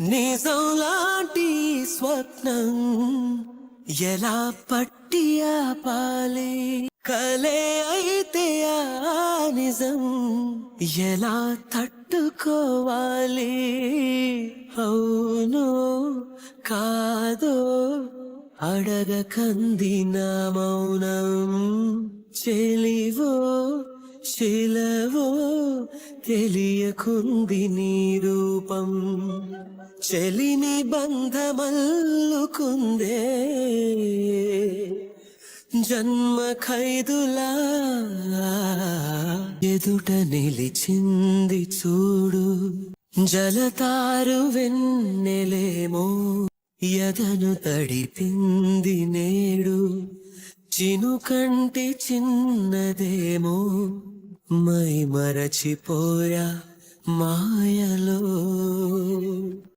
నిజంలాంటి స్వప్నం ఎలా పట్టి ఆపాలి? కలే అయితే ఆ నిజం ఎలా తట్టుకోవాలి? అవును కాదో అడగకందిన మౌనం. చెలివో శిలవో తెలియకుంది నీ రూపం. చెలిని బంధమల్లుకుందే. జన్మ ఖైదులా ఎదుట నిలిచింది చూడు. జలతారు వెన్నెలేమో ఎదను తడిపింది నేడు. చినుకంటి చిన్నదేమో మై మరచిపోయా మాయలో.